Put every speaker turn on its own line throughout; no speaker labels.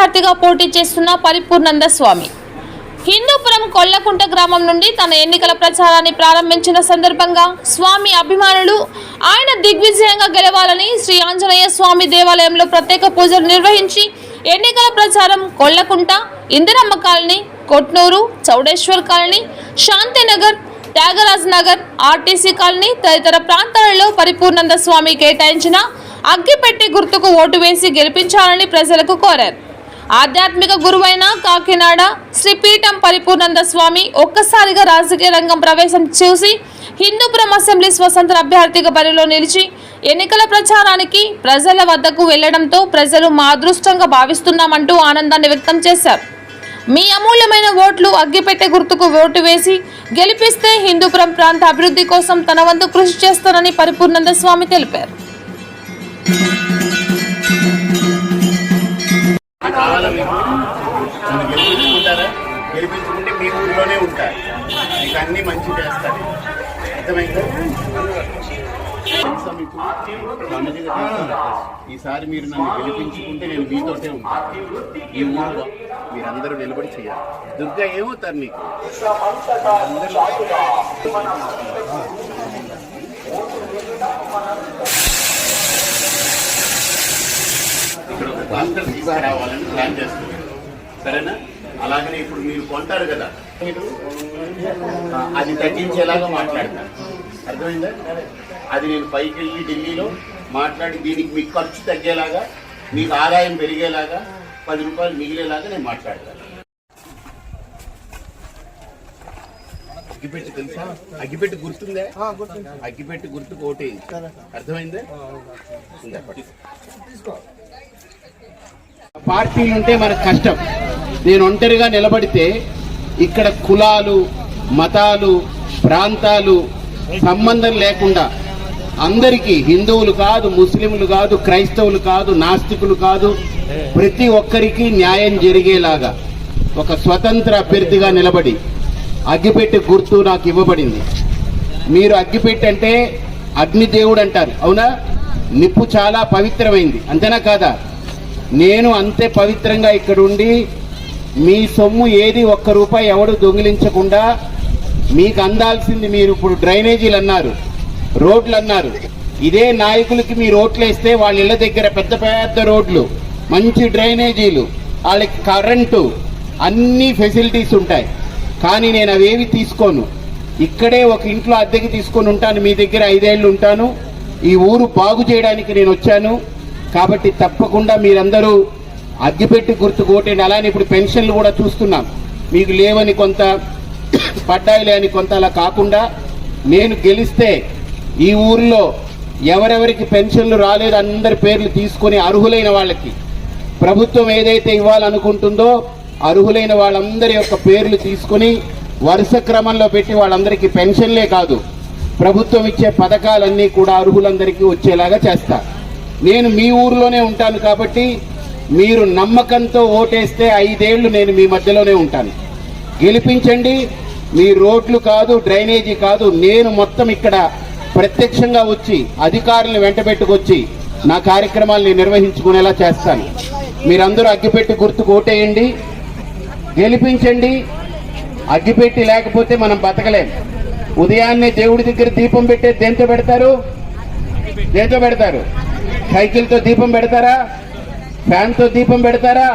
స్వతంత్ర అభ్యర్థిగా పోటీ చేస్తున్న పరిపూర్ణంద స్వామి. హిందూపురం కొల్లకుంట గ్రామం నుండి తన ఎన్నికల ప్రచారాన్ని ప్రారంభించిన సందర్భంగా స్వామి అభిమానులు ఆయన దిగ్విజయంగా గెలవాలని శ్రీ ఆంజనేయ స్వామి దేవాలయంలో ప్రత్యేక పూజలు నిర్వహించి ఎన్నికల ప్రచారం Kollakunta Indiramma colony Kotnuru Chowdeshwar colony Shantinagar Tyagaraj Nagar RTC colony తదితర ప్రాంతాలలో పరిపూర్ణంద స్వామి కేటాయించిన అగ్గిపెట్టి గుర్తుకు ఓటు వేసి గెలిపించాలని ప్రజలకు కోరారు. ఆధ్యాత్మిక గురువైన కాకినాడ శ్రీపీఠం పరిపూర్ణంద స్వామి ఒక్కసారిగా రాజకీయ రంగం ప్రవేశం చూసి హిందూపురం అసెంబ్లీ స్వతంత్ర అభ్యర్థిగా బరిలో నిలిచి ఎన్నికల ప్రచారానికి ప్రజల వద్దకు వెళ్ళడంతో ప్రజలు మా అదృష్టంగా భావిస్తున్నామంటూ ఆనందాన్ని వ్యక్తం చేశారు. మీ అమూల్యమైన ఓట్లు అగ్గిపెట్టె గుర్తుకు ఓటు వేసి గెలిపిస్తే హిందూపురం ప్రాంత అభివృద్ధి కోసం తన వంతు కృషి చేస్తానని పరిపూర్ణంద స్వామి తెలిపారు.
నన్ను గెలిపించుకుంటారా? గెలిపించుకుంటే మీ ఊర్లోనే ఉంటారు మీకు అన్ని మంచి చేస్తారు అర్థమైందా? మీకు ఈసారి మీరు నన్ను గెలిపించుకుంటే నేను మీతోటే ఉంటాను ఈ ఊరిలో మీరందరూ నిలబడి చేయాలి. దుర్గా ఏమవుతారు మీకు ఇక్కడ ఒక ట్రాక్టర్ తీసుకురావాలని ప్లాన్ చేస్తున్నాం సరేనా? అలాగనే ఇప్పుడు మీరు కొంటారు కదా. మీరు అది తగ్గించేలాగా మాట్లాడతారు. అర్థమైందా? అది నేను పైకి వెళ్ళి ఢిల్లీలో మాట్లాడి దీనికి మీకు ఖర్చు తగ్గేలాగా మీకు ఆదాయం పెరిగేలాగా పది రూపాయలు మిగిలేలాగా నేను మాట్లాడతాను. అగ్గిపెట్టి తెలుసా? అగ్గిపెట్టి గుర్తుందే? అగ్గిపెట్టి గుర్తుకు ఓటే అర్థమైందే. పార్టీలు ఉంటే మనకు కష్టం. నేను ఒంటరిగా నిలబడితే ఇక్కడ కులాలు మతాలు ప్రాంతాలు సంబంధం లేకుండా అందరికీ హిందువులు కాదు ముస్లింలు కాదు క్రైస్తవులు కాదు నాస్తికులు కాదు ప్రతి ఒక్కరికి న్యాయం జరిగేలాగా ఒక స్వతంత్ర అభ్యర్థిగా నిలబడి అగ్గిపెట్టి గుర్తు నాకు ఇవ్వబడింది. మీరు అగ్గిపెట్టి అంటే అగ్నిదేవుడు అంటారు. అవునా? నిప్పు చాలా పవిత్రమైంది. అంతేనా కాదా? నేను అంతే పవిత్రంగా ఇక్కడ ఉండి మీ సొమ్ము ఏది ఒక్క రూపాయి ఎవడు దొంగిలించకుండా మీకు అందాల్సింది మీరు ఇప్పుడు డ్రైనేజీలు అన్నారు రోడ్లు అన్నారు. ఇదే నాయకులకి మీరు ఓట్లు వేస్తే వాళ్ళ ఇళ్ళ దగ్గర పెద్ద పెద్ద రోడ్లు మంచి డ్రైనేజీలు వాళ్ళకి కరెంటు అన్ని ఫెసిలిటీస్ ఉంటాయి. కానీ నేను అవేవి తీసుకోను. ఇక్కడే ఒక ఇంట్లో అద్దెకి తీసుకొని ఉంటాను మీ దగ్గర ఐదేళ్ళు ఉంటాను. ఈ ఊరు బాగు చేయడానికి నేను వచ్చాను. కాబట్టి తప్పకుండా మీరందరూ అగ్గిపెట్టి గుర్తు కోటండి అలానే ఇప్పుడు పెన్షన్లు కూడా చూస్తున్నాం. మీకు లేవని కొంత పడ్డాయిలే అని కొంత అలా కాకుండా నేను గెలిస్తే ఈ ఊర్లో ఎవరెవరికి పెన్షన్లు రాలేదు అందరి పేర్లు తీసుకొని అర్హులైన వాళ్ళకి ప్రభుత్వం ఏదైతే ఇవ్వాలనుకుంటుందో అర్హులైన వాళ్ళందరి యొక్క పేర్లు తీసుకొని వరుస క్రమంలో పెట్టి వాళ్ళందరికీ పెన్షన్లే కాదు ప్రభుత్వం ఇచ్చే పథకాలన్నీ కూడా అర్హులందరికీ వచ్చేలాగా చేస్తా. నేను మీ ఊర్లోనే ఉంటాను కాబట్టి మీరు నమ్మకంతో ఓటేస్తే ఐదేళ్ళు నేను మీ మధ్యలోనే ఉంటాను. గెలిపించండి. మీ రోడ్లు కాదు డ్రైనేజీ కాదు నేను మొత్తం ఇక్కడ ప్రత్యక్షంగా వచ్చి అధికారులను వెంటబెట్టుకొచ్చి నా కార్యక్రమాలని నిర్వహించుకునేలా చేస్తాను. మీరందరూ అగ్గిపెట్టి గుర్తుకు ఓటేయండి. గెలిపించండి. అగ్గిపెట్టి లేకపోతే మనం బతకలేం. ఉదయాన్నే దేవుడి దగ్గర దీపం పెట్టే దేంతో పెడతారు? దేంతో పెడతారు? సైకిల్తో దీపం పెడతారా? ఫ్యాన్తో దీపం పెడతారా?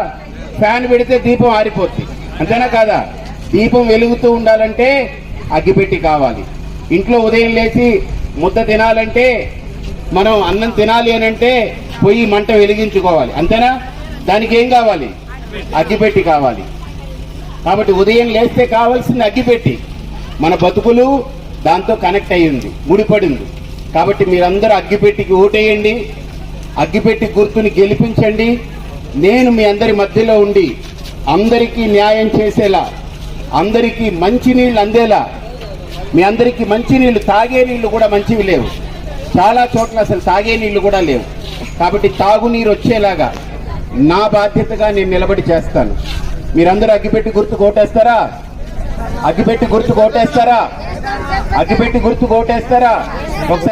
ఫ్యాన్ పెడితే దీపం ఆరిపోద్ది. అంతేనా కాదా? దీపం వెలుగుతూ ఉండాలంటే అగ్గిపెట్టి కావాలి. ఇంట్లో ఉదయం లేచి ముద్ద తినాలంటే మనం అన్నం తినాలి అని అంటే పొయ్యి మంట వెలిగించుకోవాలి. అంతేనా? దానికి ఏం కావాలి? అగ్గిపెట్టి కావాలి. కాబట్టి ఉదయం లేస్తే కావాల్సింది అగ్గిపెట్టి. మన బతుకులు దాంతో కనెక్ట్ అయ్యింది ముడిపడింది కాబట్టి మీరందరూ అగ్గిపెట్టికి ఓటేయండి. అగ్గిపెట్టి గుర్తుని గెలిపించండి. నేను మీ అందరి మధ్యలో ఉండి అందరికీ న్యాయం చేసేలా అందరికీ మంచినీళ్ళు అందేలా మీ అందరికీ మంచినీళ్ళు తాగే నీళ్ళు కూడా మంచివి లేవు. చాలా చోట్ల అసలు తాగే నీళ్ళు కూడా లేవు. కాబట్టి తాగునీరు వచ్చేలాగా నా బాధ్యతగా నేను నిలబడి చేస్తాను. మీరందరూ అగ్గిపెట్టి గుర్తు కోటేస్తారా అగ్గిపెట్టి గుర్తు కోటేస్తారా అగ్గిపెట్టి గుర్తు కోటేస్తారా